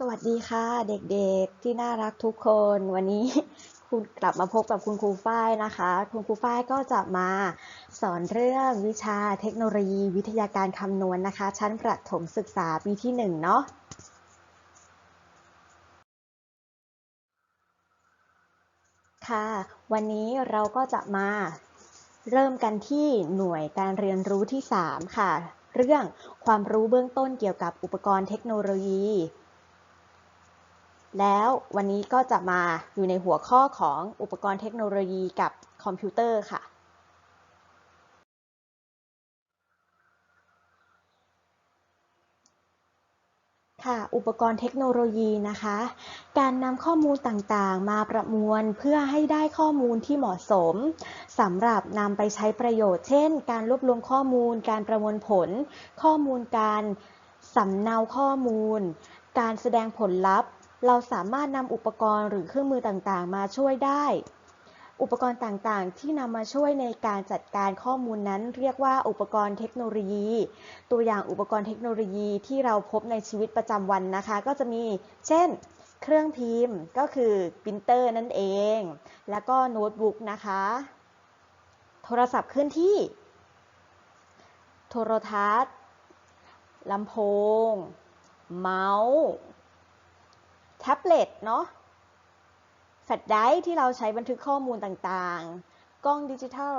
สวัสดีค่ะเด็กๆที่น่ารักทุกคนวันนี้คุณกลับมาพบกับคุณครูฝ้ายนะคะ คุณครูฝ้ายก็จะมาสอนเรื่องวิชาเทคโนโลยีวิทยาการคำนวณนนะคะ ชั้นประถมศึกษาปีที่หนึ่งเนาะค่ะ วันนี้เราก็จะมาเริ่มกันที่หน่วยการเรียนรู้ที่ 3 ค่ะ เรื่องความรู้เบื้องต้นเกี่ยวกับอุปกรณ์เทคโนโลยี แล้ววันนี้ก็จะมาอยู่ในหัวข้อของอุปกรณ์เทคโนโลยีกับคอมพิวเตอร์ค่ะ ค่ะ อุปกรณ์เทคโนโลยีนะคะ การนำข้อมูลต่างๆ มาประมวลเพื่อให้ได้ข้อมูลที่เหมาะสมสำหรับนำไปใช้ประโยชน์ เช่น การรวบรวมข้อมูล การประมวลผล ข้อมูลการสำเนาข้อมูล การแสดงผลลัพธ์ เราสามารถนำอุปกรณ์หรือเครื่องมือต่างๆ มาช่วยได้ อุปกรณ์ต่างๆ ที่นำมาช่วยในการจัดการข้อมูลนั้น เรียกว่าอุปกรณ์เทคโนโลยี ตัวอย่างอุปกรณ์เทคโนโลยีที่เราพบในชีวิตประจำวันนะคะ ก็จะมี เช่น เครื่องพิมพ์ก็คือปรินเตอร์นั่นเอง แล้วก็โน้ตบุ๊กนะคะ โทรศัพท์เคลื่อนที่ โทรทัศน์ลำโพง เมาส์ ท็บเล็ตเนาะแฟลชไดร์ที่เราใช้บันทึกข้อมูลต่างๆ กล้องดิจิทัล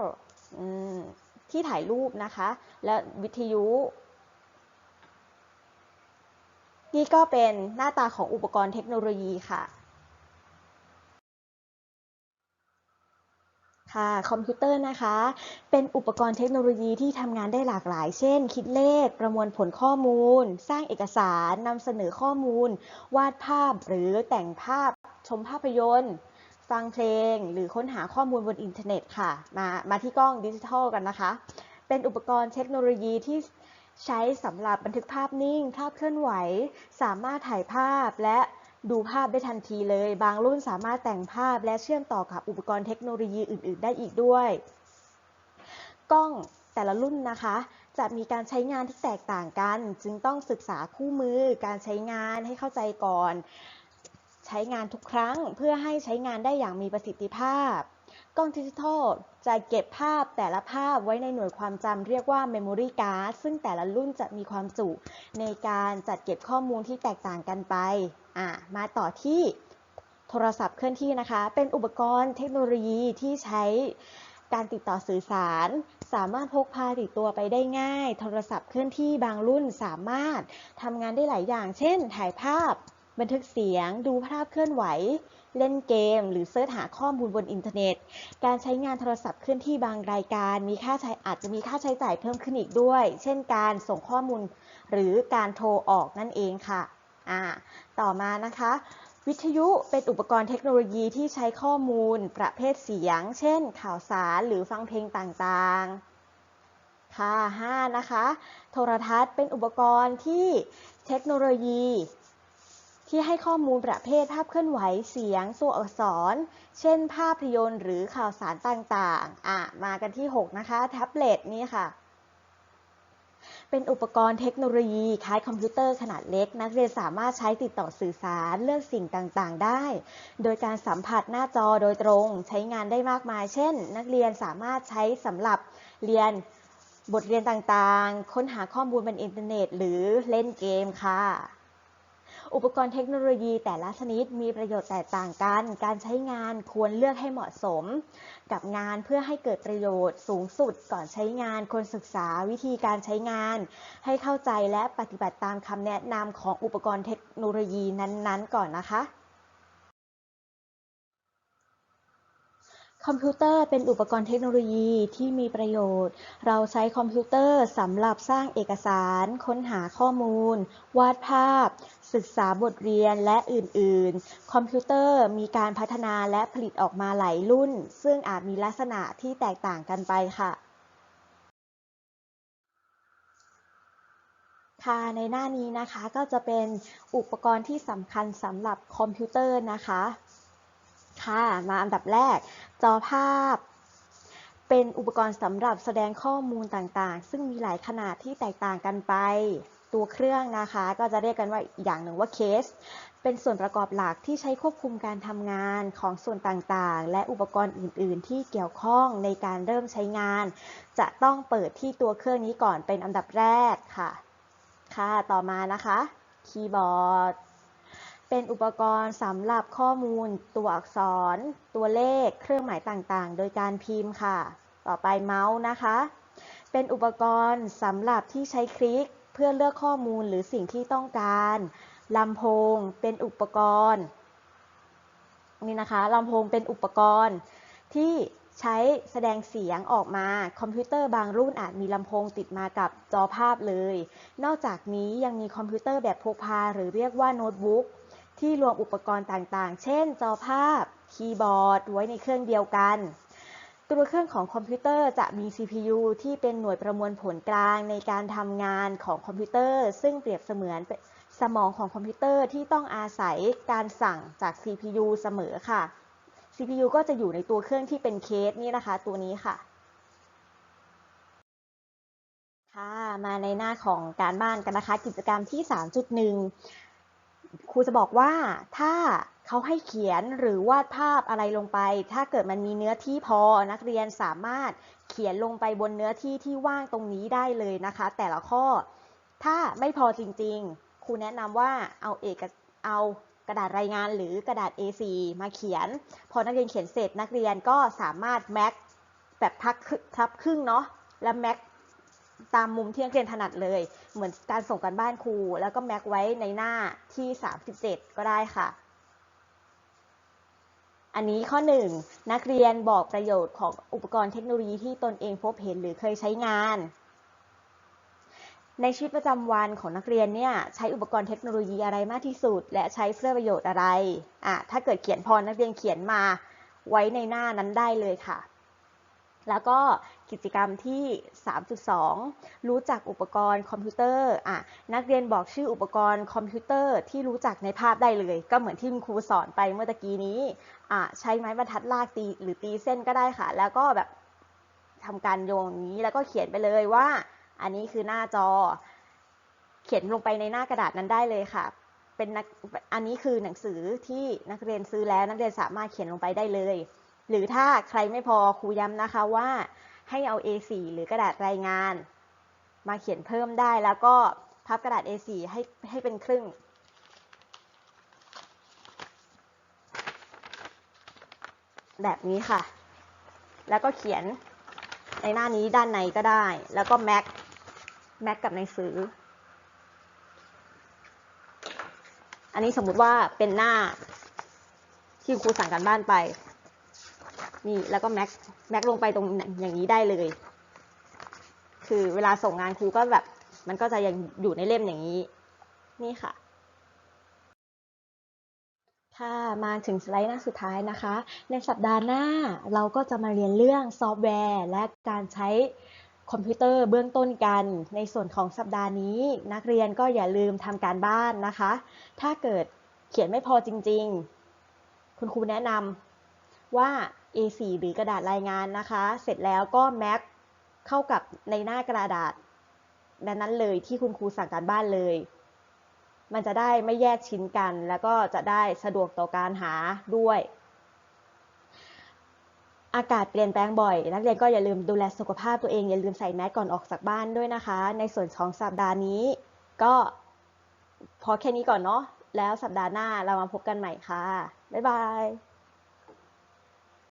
ที่ถ่ายรูปนะคะ และวิทยุ นี่ก็เป็นหน้าตาของอุปกรณ์เทคโนโลยีค่ะ ค่ะคอมพิวเตอร์นะคะ เป็นอุปกรณ์เทคโนโลยีที่ทำงานได้หลากหลาย เช่น คิดเลข ประมวลผลข้อมูล สร้างเอกสารนำเสนอข้อมูล วาดภาพหรือแต่งภาพ ชมภาพยนตร์ ฟังเพลง หรือค้นหาข้อมูลบนอินเทอร์เน็ตค่ะ มามาที่กล้องดิจิทัลกันนะคะ เป็นอุปกรณ์เทคโนโลยีที่ใช้สำหรับบันทึกภาพนิ่ง ภาพเคลื่อนไหว สามารถถ่ายภาพและ ดูภาพได้ทันทีเลย บางรุ่นสามารถแต่งภาพและเชื่อมต่อกับอุปกรณ์เทคโนโลยีอื่น ๆ ได้อีกด้วย กล้องแต่ละรุ่นนะคะ จะมีการใช้งานที่แตกต่างกัน จึงต้องศึกษาคู่มือการใช้งานให้เข้าใจก่อน ใช้งานทุกครั้งเพื่อให้ใช้งานได้อย่างมีประสิทธิภาพ กล้องดิจิทัลจะเก็บภาพแต่ละภาพไว้ในหน่วยความจำเรียกว่า Memory Card ซึ่งแต่ละรุ่นจะมีความจุในการจัดเก็บข้อมูลที่แตกต่างกันไป มาต่อที่โทรศัพท์เคลื่อนที่นะคะ เป็นอุปกรณ์เทคโนโลยีที่ใช้การติดต่อสื่อสาร สามารถพกพาติดตัวไปได้ง่าย โทรศัพท์เคลื่อนที่บางรุ่นสามารถทำงานได้หลายอย่าง เช่น ถ่ายภาพ บันทึกเสียง ดูภาพเคลื่อนไหว เล่นเกม หรือเสิร์ชหาข้อมูลบนอินเทอร์เน็ต การใช้งานโทรศัพท์เคลื่อนที่บางรายการ มีค่าใช้อาจจะมีค่าใช้จ่ายเพิ่มขึ้นอีกด้วย เช่นการส่งข้อมูลหรือการโทรออกนั่นเองค่ะอ่าต่อมานะคะ วิทยุเป็นอุปกรณ์เทคโนโลยีที่ใช้ข้อมูล ประเภทเสียง เช่น ข่าวสารหรือฟังเพลงต่างๆ ค่ะ5นะคะ โทรทัศน์เป็นอุปกรณ์ที่เทคโนโลยี ที่ให้ข้อมูลประเภทภาพเคลื่อนไหวเสียงตัวอักษร เช่น ภาพยนตร์หรือข่าวสารต่างๆ อะ มากันที่ 6 นะคะ แท็บเล็ตนี่ค่ะ เป็นอุปกรณ์เทคโนโลยี คล้ายคอมพิวเตอร์ขนาดเล็ก นักเรียนสามารถใช้ติดต่อสื่อสารเลือกสิ่งต่างๆ ได้ โดยการสัมผัสหน้าจอโดยตรงใช้งานได้มากมาย เช่น นักเรียนสามารถใช้สำหรับเรียนบทเรียนต่างๆ ค้นหาข้อมูลบนอินเทอร์เน็ต หรือเล่นเกมค่ะ อุปกรณ์เทคโนโลยีแต่ละชนิดมีประโยชน์แตกต่างกัน การใช้งานควรเลือกให้เหมาะสม กับงานเพื่อให้เกิดประโยชน์สูงสุดก่อนใช้งานควรศึกษาวิธีการใช้งาน ให้เข้าใจและปฏิบัติตามคำแนะนำของอุปกรณ์เทคโนโลยีนั้นๆ ก่อนนะคะคอมพิวเตอร์เป็นอุปกรณ์เทคโนโลยีที่มีประโยชน์ เราใช้คอมพิวเตอร์สำหรับสร้างเอกสาร ค้นหาข้อมูล วาดภาพ ศึกษาบทเรียนและอื่น ๆ คอมพิวเตอร์มีการพัฒนาและผลิตออกมาหลายรุ่น ซึ่งอาจมีลักษณะที่แตกต่างกันไปค่ะ ค่ะในหน้านี้นะคะก็จะเป็นอุปกรณ์ที่สำคัญสำหรับคอมพิวเตอร์นะคะ ค่ะมาอันดับแรก จอภาพเป็นอุปกรณ์สำหรับแสดงข้อมูลต่างๆ ซึ่งมีหลายขนาดที่แตกต่างกันไป ตัวเครื่องนะคะ ก็จะเรียกกันว่าอีกอย่างหนึ่งว่าเคส เป็นส่วนประกอบหลักที่ใช้ควบคุมการทำงานของส่วนต่างๆ และอุปกรณ์อื่น ๆ ที่เกี่ยวข้องในการเริ่มใช้งาน จะต้องเปิดที่ตัวเครื่องนี้ก่อนเป็นอันดับแรกค่ะ ค่ะ ต่อมานะคะ คีย์บอร์ด เป็นอุปกรณ์สำหรับข้อมูล ตัวอักษร ตัวเลข เครื่องหมายต่างๆ โดยการพิมพ์ค่ะ ต่อไปเมาส์นะคะ เป็นอุปกรณ์สำหรับที่ใช้คลิก เพื่อเลือกข้อมูลหรือสิ่งที่ต้องการลำโพงเป็นอุปกรณ์นี่นะคะลำโพงเป็นอุปกรณ์ที่ใช้แสดงเสียงออกมา คอมพิวเตอร์บางรุ่นอาจมีลำโพงติดมากับจอภาพเลย นอกจากนี้ยังมีคอมพิวเตอร์แบบพกพาหรือเรียกว่าโน้ตบุ๊กที่รวมอุปกรณ์ต่างๆ เช่น จอภาพ คีย์บอร์ด ไว้ในเครื่องเดียวกัน ตัวเครื่องของคอมพิวเตอร์จะมี CPU ที่เป็นหน่วยประมวลผลกลางในการทำงานของคอมพิวเตอร์ ซึ่งเปรียบเสมือนสมองของคอมพิวเตอร์ที่ต้องอาศัยการสั่งจาก CPU เสมอค่ะ CPU ก็จะอยู่ในตัวเครื่องที่เป็นเคสนี่นะคะ ตัวนี้ค่ะ ค่ะ มาในหน้าของการบ้านกันนะคะ กิจกรรมที่ 3.1 ครูจะบอกว่าถ้า เขาให้เขียนหรือวาดภาพอะไรลงไป ถ้าเกิดมันมีเนื้อที่พอนักเรียนสามารถเขียนลงไปบนเนื้อที่ที่ว่างตรงนี้ได้เลยนะคะ แต่ละข้อ ถ้าไม่พอจริงๆ ครูแนะนำว่าเอาเอกเอากระดาษรายงานหรือกระดาษ A4 มาเขียน พอนักเรียนเขียนเสร็จนักเรียนก็สามารถแม็กแบบทักทับครึ่งเนาะแล้วแม็กตามมุมที่นักเรียนถนัดเลย เหมือนการส่งกันบ้านครู แล้วก็แม็กไว้ในหน้าที่ 37 ก็ได้ค่ะ อันนี้ข้อ 1 นักเรียนบอกประโยชน์ของอุปกรณ์เทคโนโลยีที่ตนเองพบเห็นหรือเคยใช้งาน ในชีวิตประจำวันของนักเรียนเนี่ยใช้อุปกรณ์เทคโนโลยีอะไรมากที่สุด และใช้เพื่อประโยชน์อะไรอะถ้าเกิดเขียนพอนักเรียนเขียนมาไว้ในหน้านั้นได้เลยค่ะ แล้วก็กิจกรรมที่ 3.2 รู้จักอุปกรณ์คอมพิวเตอร์อะนักเรียนบอกชื่ออุปกรณ์คอมพิวเตอร์ที่รู้จักในภาพได้เลย ก็เหมือนที่คุณครูสอนไปเมื่อตะกี้นี้อะใช้ไม้บรรทัดลากตีหรือตีเส้นก็ได้ค่ะ แล้วก็แบบทำการโยงอย่างนี้แล้วก็เขียนไปเลยว่า อันนี้คือหน้าจอ เขียนลงไปในหน้ากระดาษนั้นได้เลยค่ะ เป็นนักอันนี้คือหนังสือที่นักเรียนซื้อแล้วนักเรียนสามารถเขียนลงไปได้เลย หรือถ้าใครไม่พอครูย้ำนะคะว่าให้เอา A4 หรือกระดาษรายงาน มาเขียนเพิ่มได้แล้วก็พับกระดาษ A4 ให้ให้เป็นครึ่ง แบบนี้ค่ะ แล้วก็เขียนในหน้านี้ด้านในก็ได้ แล้วก็แม็กแม็กกับหนังสืออันนี้สมมุติว่าเป็นหน้าที่ครูสั่งการบ้านไป นี่แล้วก็แม็กแม็กลงไปตรงอย่างนี้ได้เลย คือเวลาส่งงานครูก็แบบ มันก็จะยังอยู่ในเล่มอย่างนี้ นี่ค่ะค่ะมาถึงสไลด์หน้าสุดท้ายนะคะ ในสัปดาห์หน้าเราก็จะมาเรียนเรื่องซอฟต์แวร์ และการใช้คอมพิวเตอร์เบื้องต้นกัน ในส่วนของสัปดาห์นี้ นักเรียนก็อย่าลืมทำการบ้านนะคะ ถ้าเกิดเขียนไม่พอจริง ๆ คุณครูแนะนำว่า A4 หรือกระดาษรายงานนะคะ เสร็จแล้วก็แม็กเข้ากับในหน้ากระดาษดังนั้นเลยที่คุณครูสั่งการบ้านเลย มันจะได้ไม่แยกชิ้นกัน แล้วก็จะได้สะดวกต่อการหาด้วย อากาศเปลี่ยนแปลงบ่อย นักเรียนก็อย่าลืมดูแลสุขภาพตัวเอง อย่าลืมใส่แมสก่อนออกจากบ้านด้วยนะคะ ในส่วนของสัปดาห์นี้ ก็พอแค่นี้ก่อนเนาะ แล้วสัปดาห์หน้าเรามาพบกันใหม่ค่ะ บ๊ายบาย